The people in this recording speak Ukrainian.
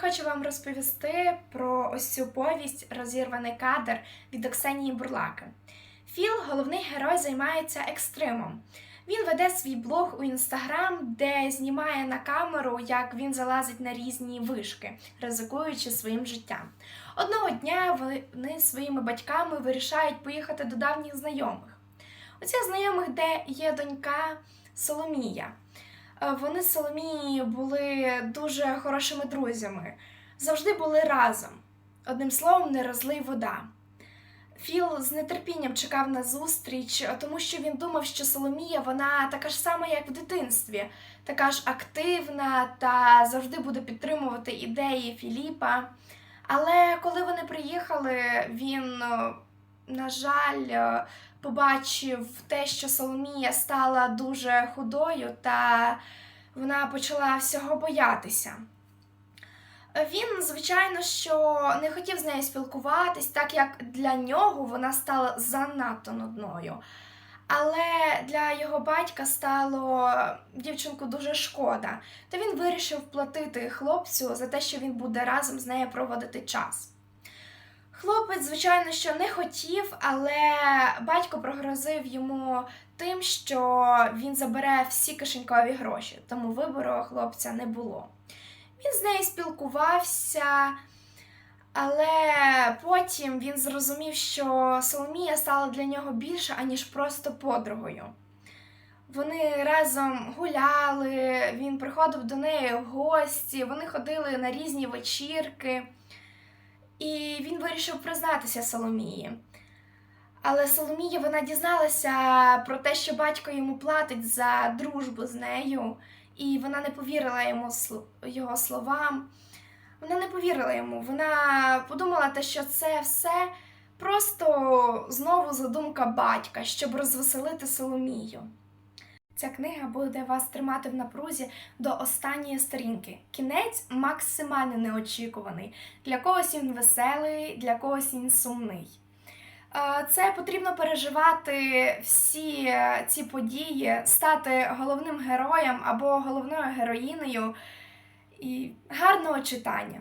хочу вам розповісти про ось цю повість Розірваний кадр від Оксенії Бурлаки. Філ, головний герой, займається екстримом. Він веде свій блог у інстаграм, де знімає на камеру, як він залазить на різні вишки, ризикуючи своїм життям. Одного дня вони своїми батьками вирішають поїхати до давніх знайомих. У цих знайомих, де є донька Соломія. Е, Вони з Соломією були дуже хорошими друзями, завжди були разом. Одним словом, не розлий вода. Філ з нетерпінням чекав на зустріч, тому що він думав, що Соломія вона така ж сама, як в дитинстві, така ж активна та завжди буде підтримувати ідеї Філіпа. Але коли вони приїхали, він, е, на жаль, е, побачив те, що Соломія стала дуже худою, та вона почала всього боятися. Він, звичайно, що не хотів з нею спілкуватись, так як для нього вона стала занадто нудною. Але для його батька стало дівчинку дуже шкода, та він вирішив платити хлопцю за те, що він буде разом з нею проводити час. Хлопець, звичайно, що не хотів, але батько прогрозив йому тим, що він забере всі кишенькові гроші, тому вибору хлопця не було. Він з нею спілкувався, але потім він зрозумів, що Соломія стала для нього більше, аніж просто подругою. Вони разом гуляли, він приходив до неї в гості, вони ходили на різні вечірки, і він вирішив признатися Соломії. Але Соломія вона дізналася про те, що батько йому платить за дружбу з нею, і вона не повірила йому його словам. Вона не повірила йому. Вона подумала, те, що це все просто знову задумка батька, щоб розвеселити Соломію. Ця книга буде вас тримати в напрузі до останньої сторінки. Кінець максимально неочікуваний. Для когось він веселий, для когось він сумний. Е, Це потрібно переживати всі е, ці події, стати головним героєм або головною героїнею. І гарного читання!